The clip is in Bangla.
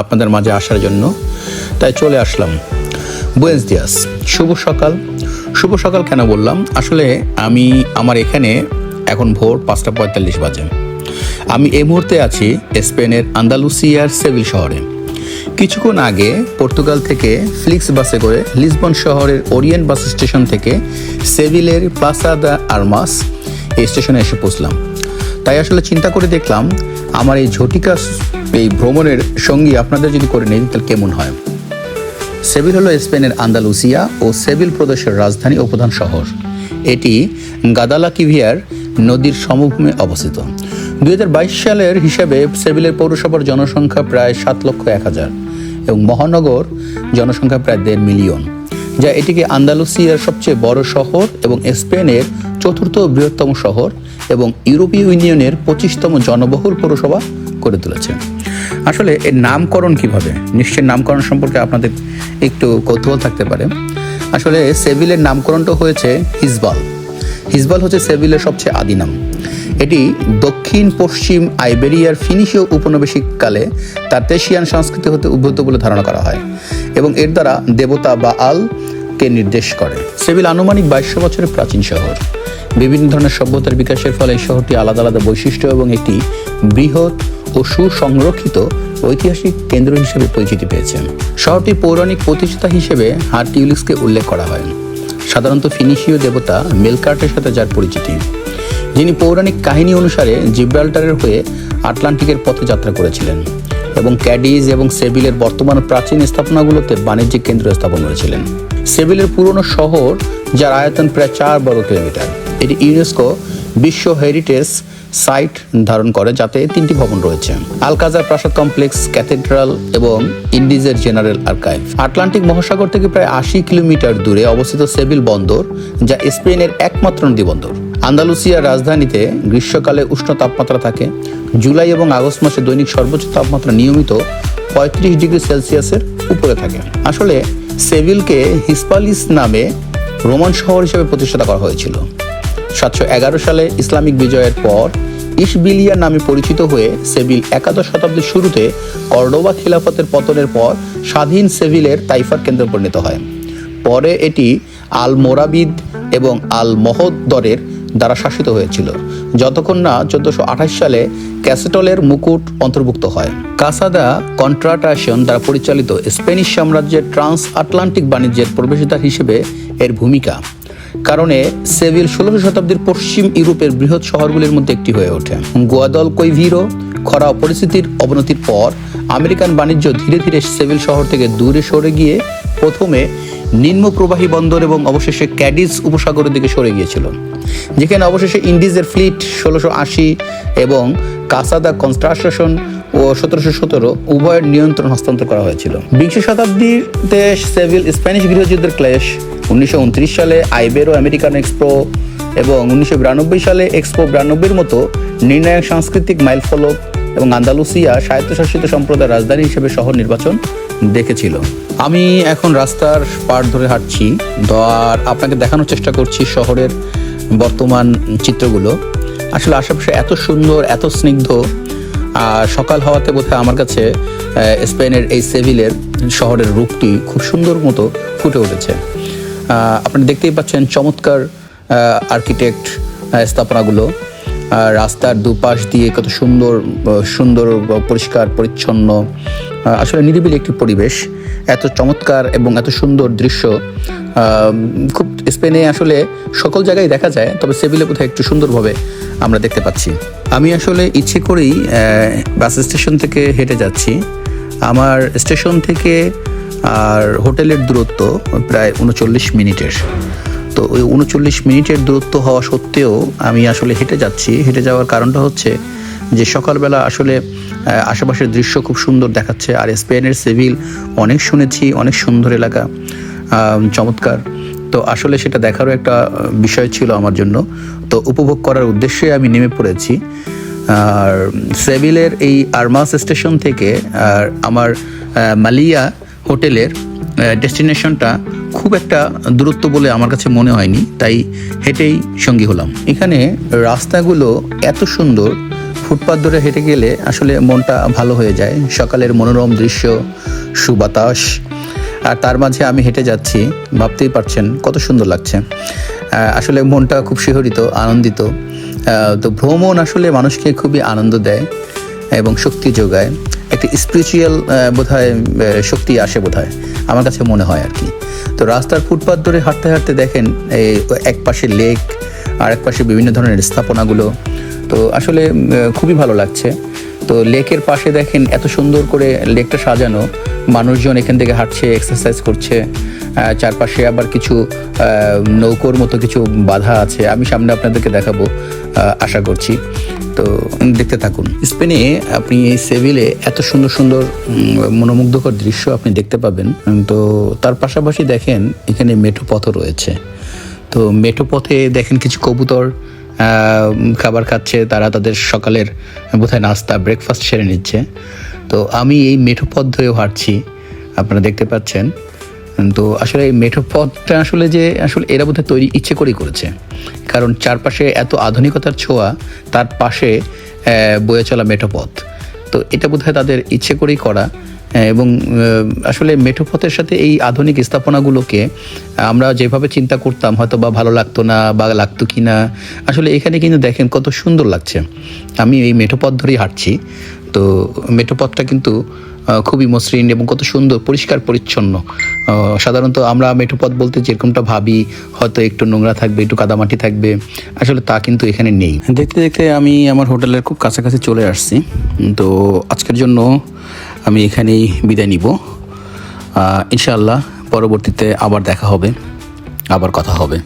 আপনাদের মাঝে আসার জন্য। তাই চলে আসলাম। বুয়েন্স দিয়াস, শুভ সকাল। শুভ সকাল কেন বললাম? আসলে আমি আমার এখানে এখন ভোর পাঁচটা পঁয়তাল্লিশ বাজে। আমি এই মুহূর্তে আছি স্পেনের আন্দালুসিয়ার সেভিল শহরে। কিছুক্ষণ আগে পর্তুগাল থেকে ফ্লিক্স বাসে করে লিসবন শহরের ওরিয়েন্ট বাস স্টেশন থেকে সেভিলের প্লাসা দা আরমাস এই স্টেশনে এসে পৌঁছলাম। তাই আসলে চিন্তা করে দেখলাম আমার এই ঝটিকা এই ভ্রমণের সঙ্গী আপনাদের যদি করে নেই, তাহলে কেমন হয়? সেভিল হলো স্পেনের আন্দালুসিয়া ও সেভিল প্রদেশের রাজধানী ও প্রধান শহর। এটি গাদালাকিভিয়ার নদীর সমভূমে অবস্থিত। দুই হাজার বাইশ সালের হিসাবে সেভিলের পৌরসভার জনসংখ্যা প্রায় সাত লক্ষ এক হাজার এবং মহানগর জনসংখ্যা প্রায় দেড় মিলিয়ন, যা এটিকে আন্দালুসিয়ার সবচেয়ে বড় শহর এবং স্পেনের চতুর্থ বৃহত্তম শহর। এবং ইউরোপীয় ইউনিয়নের পঁচিশতম জনবহুল পৌরসভা করে তুলেছে। আসলে এর নামকরণ কীভাবে? নিশ্চয় নামকরণ সম্পর্কে আপনাদের একটু কৌতূহল থাকতে পারে। আসলে সেভিলের নামকরণটা হয়েছে হিজবাল। হিজবাল হচ্ছে সেভিলের সবচেয়ে আদি নাম। এটি দক্ষিণ পশ্চিম আইবেরিয়ার ফিনিশীয় উপনিবেশিক কালে তার তেশিয়ান সংস্কৃতি হতে উদ্ভূত বলে ধারণা করা হয় এবং এর দ্বারা দেবতা বা আল কে নির্দেশ করে। সেভিল আনুমানিক বাইশশো বছরের প্রাচীন শহর। বিভিন্ন ধরনের সভ্যতার বিকাশের ফলে এই শহরটি আলাদা আলাদা বৈশিষ্ট্য এবং একটি বৃহৎ ও সুসংরক্ষিত ঐতিহাসিক কেন্দ্র হিসেবে পরিচিতি পেয়েছে। শহরটি পৌরাণিক প্রতিষ্ঠাতা হিসেবে হার্টিউলিক্সকে উল্লেখ করা হয়। সাধারণত ফিনিশীয় দেবতা মেলকার্টের সাথে যার পরিচিতি। যিনি পৌরাণিক কাহিনী অনুসারে জিব্রাল্টারের হয়ে আটলান্টিকের পথে যাত্রা করেছিলেন এবং ক্যাডিজ এবং সেভিলের বর্তমান প্রাচীন স্থাপনাগুলোতে বাণিজ্যিক কেন্দ্র স্থাপন করেছিলেন। সেভিলের পুরনো শহর, যার আয়তন প্রায় চার বর্গ কিলোমিটার। এটি ইউনেস্কো বিশ্ব হেরিটেজ সাইট ধারণ করে, যাতে তিনটি ভবন রয়েছে। আলকাজার প্রাসাদ কমপ্লেক্স, ক্যাথেড্রাল এবং ইন্ডিজের জেনারেল আর্কাইভ। আটলান্টিক মহাসাগর থেকে প্রায় আশি কিলোমিটার দূরে অবস্থিত সেভিল বন্দর, যা স্পেনের একমাত্র নদী বন্দর আন্দালুসিয়ার রাজধানীতে গ্রীষ্মকালে উষ্ণ তাপমাত্রা থাকে। জুলাই এবং আগস্ট মাসে দৈনিক সর্বোচ্চ তাপমাত্রা নিয়মিত পঁয়ত্রিশ ডিগ্রি সেলসিয়াসের উপরে থাকে। আসলে সেভিলকে হিসপালিস নামে রোমান শহর হিসেবে প্রতিষ্ঠা করা হয়েছিল। সাতশো এগারো সালে ইসলামিক বিজয়ের পর ইসবিলিয়া নামে পরিচিত হয়ে সেভিল একাদশ শতাব্দীর শুরুতে কর্ডোবা খিলাফতের পতনের পর স্বাধীন সেভিলের তাইফার কেন্দ্রে পরিণত হয়। পরে এটি আল মোরাবিদ এবং আল মহদ্দরের দ্বারা শাসিত হয়েছিল, যতক্ষণ না চোদ্দশো সালে ক্যাসেটলের মুকুট অন্তর্ভুক্ত হয়। কাসাদা কন্ট্রাটাশন দ্বারা পরিচালিত স্পেনিশ সাম্রাজ্যের ট্রান্স আটলান্টিক বাণিজ্যের প্রবেশদ্বার হিসেবে এর ভূমিকা। কারণে সেভিল ষোলোশো শতাব্দীর পশ্চিম ইউরোপের বৃহৎ শহরগুলির মধ্যে একটি হয়ে ওঠে। গোয়াদল, কৈভিরো, খরা পরিস্থিতির অবনতির পর আমেরিকান বাণিজ্য ধীরে ধীরে সেভিল শহর থেকে দূরে সরে গিয়ে প্রথমে নিম্ন প্রবাহী বন্দর এবং অবশেষে ক্যাডিজ উপসাগরের দিকে সরে গিয়েছিল, যেখানে অবশেষে ইন্ডিজের ফ্লিট ষোলোশো আশি এবং কাসাদা কনস্ট্রাকশন ও সতেরোশো সতেরো উভয়ের নিয়ন্ত্রণ হস্তান্তর করা হয়েছিল। বিংশ শতাব্দীতে সেভিল স্প্যানিশ গৃহযুদ্ধের ক্লেশ, উনিশশো ঊনত্রিশ সালে আইবেরো আমেরিকান এক্সপো এবং উনিশশো বিরানব্বই সালে এক্সপো বিরানব্বইয়ের মতো নির্ণায়ক সাংস্কৃতিক মাইলফলক এবং আন্দালুসিয়া স্বায়ত্তশাসিত সম্প্রদায়ের রাজধানী হিসেবে শহর নির্বাচন দেখেছিল। আমি এখন রাস্তার পার ধরে হাঁটছি। আর আপনাকে দেখানোর চেষ্টা করছি শহরের বর্তমান চিত্রগুলো। আসলে আশেপাশে এত সুন্দর, এত স্নিগ্ধ আর সকাল হওয়াতে বোধহয় আমার কাছে স্পেনের এই সেভিলের শহরের রূপটি খুব সুন্দর মতো ফুটে উঠেছে। আপনি দেখতেই পাচ্ছেন চমৎকার আর্কিটেক্ট স্থাপনাগুলো। রাস্তার দুপাশ দিয়ে কত সুন্দর সুন্দর পরিষ্কার, পরিচ্ছন্ন। আসলে নিরিবিলি একটি পরিবেশ। এত চমৎকার এবং এত সুন্দর দৃশ্য। খুব স্পেনে আসলে সকল জায়গায় দেখা যায়, তবে সেভিলে বোধহয় একটু সুন্দরভাবে আমরা দেখতে পাচ্ছি। আমি আসলে ইচ্ছে করেই বাস স্টেশন থেকে হেঁটে যাচ্ছি। আমার স্টেশন থেকে, আর হোটেলের দূরত্ব প্রায় উনচল্লিশ মিনিটের। তো ওই উনচল্লিশ মিনিটের দূরত্ব হওয়া সত্ত্বেও আমি আসলে হেঁটে যাচ্ছি। হেঁটে যাওয়ার কারণটা হচ্ছে যে সকালবেলা আসলে আশেপাশের দৃশ্য খুব সুন্দর দেখাচ্ছে। আর স্পেনের সিভিল অনেক শুনেছি, অনেক সুন্দর এলাকা চমৎকার। তো আসলে সেটা দেখারও একটা বিষয় ছিল আমার জন্য। তো উপভোগ করার উদ্দেশ্যে আমি নেমে পড়েছি। আর সেভিলের এই আরমাস স্টেশন থেকে আর আমার মালিয়া হোটেলের ডেস্টিনেশনটা খুব একটা দূরত্ব বলে আমার কাছে মনে হয়নি, তাই হেঁটেই সঙ্গী হলাম। এখানে রাস্তাগুলো এত সুন্দর ফুটপাথ ধরে হেঁটে গেলে আসলে মনটা ভালো হয়ে যায়। সকালের মনোরম দৃশ্য, সুবাতাস, আর তার মাঝে আমি হেঁটে যাচ্ছি, ভাবতেই পারছেন কত সুন্দর লাগছে। আসলে মনটা খুব শিহরিত, আনন্দিত। তো ভ্রমণ আসলে মানুষকে খুবই আনন্দ দেয় এবং শক্তি যোগায়। একটি স্পিরিচুয়াল বোধ শক্তি আসে বোধ আমার কাছে মনে হয় আর কি। তো রাস্তার ফুটপাথ ধরে হাঁটতে হাঁটতে দেখেন, এই এক পাশে লেক আর এক পাশে বিভিন্ন ধরনের স্থাপনাগুলো। তো আসলে খুবই ভালো লাগছে। তো লেকের পাশে দেখেন এত সুন্দর করে লেকটা সাজানো। মানুষজন এখান থেকে হাঁটছে এক্সারসাইজ করছে চারপাশে আবার কিছু নৌকোর মতো কিছু বাধা আছে। আমি সামনে আপনাদেরকে দেখাবো আশা করছি। তো দেখতে থাকুন। স্পেনে আপনি এই সেভিলে এত সুন্দর সুন্দর মনোমুগ্ধকর দৃশ্য আপনি দেখতে পাবেন। তো তার পাশাপাশি দেখেন এখানে মেঠো পথও রয়েছে। তো মেঠো পথে দেখেন কিছু কবুতর খাবার খাচ্ছে, তারা তাদের সকালের বোধহয় নাস্তা ব্রেকফাস্ট সেরে নিচ্ছে। তো আমি এই মেঠোপথ পথ হাঁটছি, আপনারা দেখতে পাচ্ছেন। তো আসলে এই মেঠো পথটা আসলে যে, আসলে এরা বোধহয় তৈরি ইচ্ছে করেই করেছে। কারণ চারপাশে এত আধুনিকতার ছোঁয়া, তার পাশে বয়ে চলা মেঠো পথ। তো এটা বোধহয় তাদের ইচ্ছে করেই করা। এবং আসলে মেঠোপথের সাথে এই আধুনিক স্থাপনাগুলোকে, আমরা যেভাবে চিন্তা করতাম, হয়তো বা ভালো লাগতো না বা লাগতো কি না আসলে এখানে কিন্তু দেখেন কত সুন্দর লাগছে। আমি এই মেঠোপথ ধরেই হাঁটছি। তো মেঠোপথটা কিন্তু খুবই মসৃণ এবং কত সুন্দর, পরিষ্কার, পরিচ্ছন্ন। সাধারণত আমরা মেঠোপথ বলতে যেরকমটা ভাবি, হয়তো একটু নোংরা থাকবে, একটু কাদামাটি থাকবে, আসলে তা কিন্তু এখানে নেই। দেখতে দেখতে আমি আমার হোটেলের খুব কাছাকাছি চলে আসছি। তো আজকের জন্য আমি এখানেই বিদায় নিব। ইনশাআল্লাহ পরবর্তীতে আবার দেখা হবে, আবার কথা হবে।